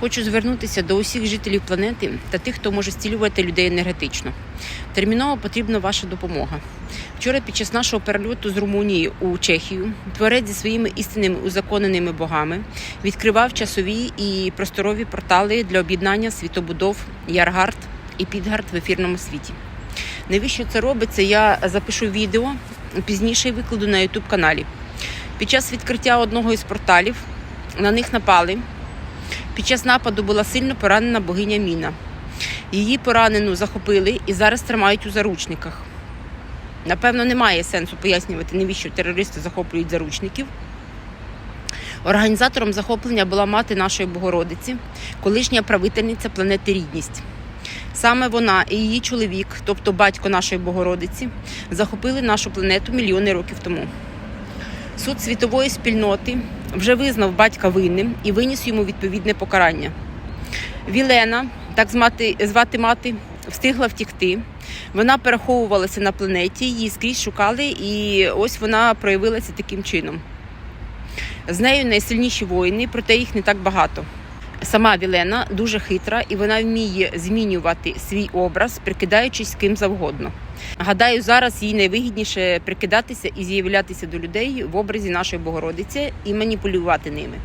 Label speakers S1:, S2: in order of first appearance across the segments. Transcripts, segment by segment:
S1: Хочу звернутися до усіх жителів планети та тих, хто може зцілювати людей енергетично. Терміново потрібна ваша допомога. Вчора під час нашого перельоту з Румунії у Чехію творець зі своїми істинними узаконеними богами відкривав часові і просторові портали для об'єднання світобудов Яргард і Підгард в ефірному світі. Навіщо це робиться? Я запишу відео пізніше і викладу на youtube каналі. Під час відкриття одного із порталів на них напали. Під час нападу була сильно поранена богиня Міна. Її поранену захопили і зараз тримають у заручниках. Напевно, немає сенсу пояснювати, навіщо терористи захоплюють заручників. Організатором захоплення була мати нашої Богородиці, колишня правительниця планети Рідність. Саме вона і її чоловік, тобто батько нашої Богородиці, захопили нашу планету мільйони років тому. Суд світової спільноти вже визнав батька винним і виніс йому відповідне покарання. Вілена, так звати, мати, встигла втікти. Вона переховувалася на планеті, її скрізь шукали, і ось вона проявилася таким чином. З нею найсильніші воїни, проте їх не так багато. Сама Вілена дуже хитра і вона вміє змінювати свій образ, прикидаючись ким завгодно. Гадаю, зараз їй найвигідніше прикидатися і з'являтися до людей в образі нашої Богородиці і маніпулювати ними.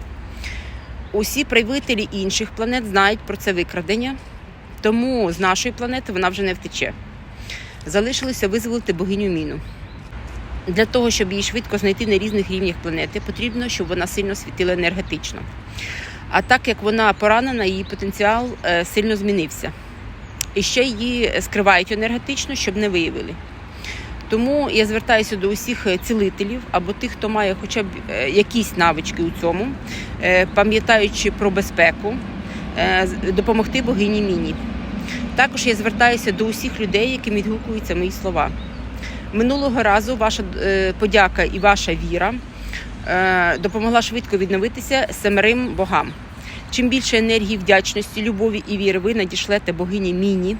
S1: Усі правителі інших планет знають про це викрадення, тому з нашої планети вона вже не втече. Залишилося визволити богиню Міну. Для того, щоб її швидко знайти на різних рівнях планети, потрібно, щоб вона сильно світила енергетично. А так як вона поранена, її потенціал е, сильно змінився. І ще її скривають енергетично, щоб не виявили. Тому я звертаюся до усіх цілителів або тих, хто має хоча б е, якісь навички у цьому, е, пам'ятаючи про безпеку, е, допомогти богині Міні. Також я звертаюся до усіх людей, яким відгукуються мої слова. Минулого разу ваша е, подяка і ваша віра е, допомогла швидко відновитися семерим богам. Чим більше енергії, вдячності, любові і віри ви надішлете богині Міні,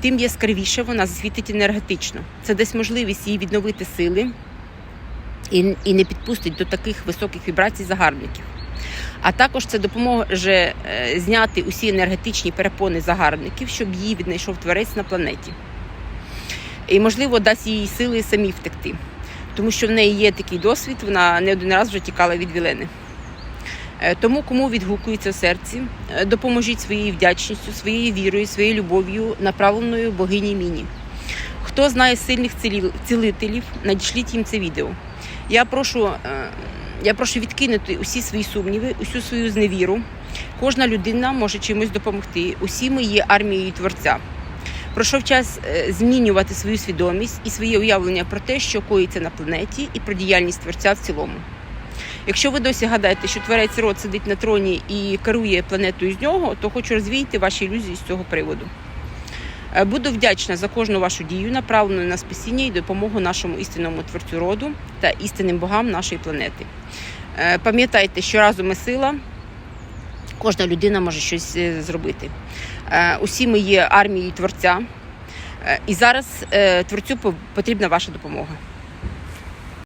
S1: тим яскравіше вона засвітить енергетично. Це дасть можливість їй відновити сили і, і не підпустить до таких високих вібрацій загарбників. А також це допоможе е, зняти усі енергетичні перепони загарбників, щоб її віднайшов творець на планеті. І, можливо, дасть їй сили самі втекти, тому що в неї є такий досвід, вона не один раз вже тікала від Вілени. Е, Тому, кому відгукується в серці, е, допоможіть своєю вдячністю, своєю вірою, своєю любов'ю, направленою богині Міні. Хто знає сильних цілителів, надішліть їм це відео. Я прошу, е, я прошу відкинути усі свої сумніви, усю свою зневіру. Кожна людина може чимось допомогти. Усі ми є армією Творця. Пройшов час змінювати свою свідомість і своє уявлення про те, що коїться на планеті, і про діяльність Творця в цілому. Якщо ви досі гадаєте, що творець род сидить на троні і керує планетою з нього, то хочу розвіяти ваші ілюзії з цього приводу. Е, Буду вдячна за кожну вашу дію, направлену на спасіння і допомогу нашому істинному творцю роду та істинним богам нашої планети. Е, Пам'ятайте, що разом ми сила, кожна людина може щось е, зробити. Усі ми є армією творця, і зараз творцю по- потрібна ваша допомога.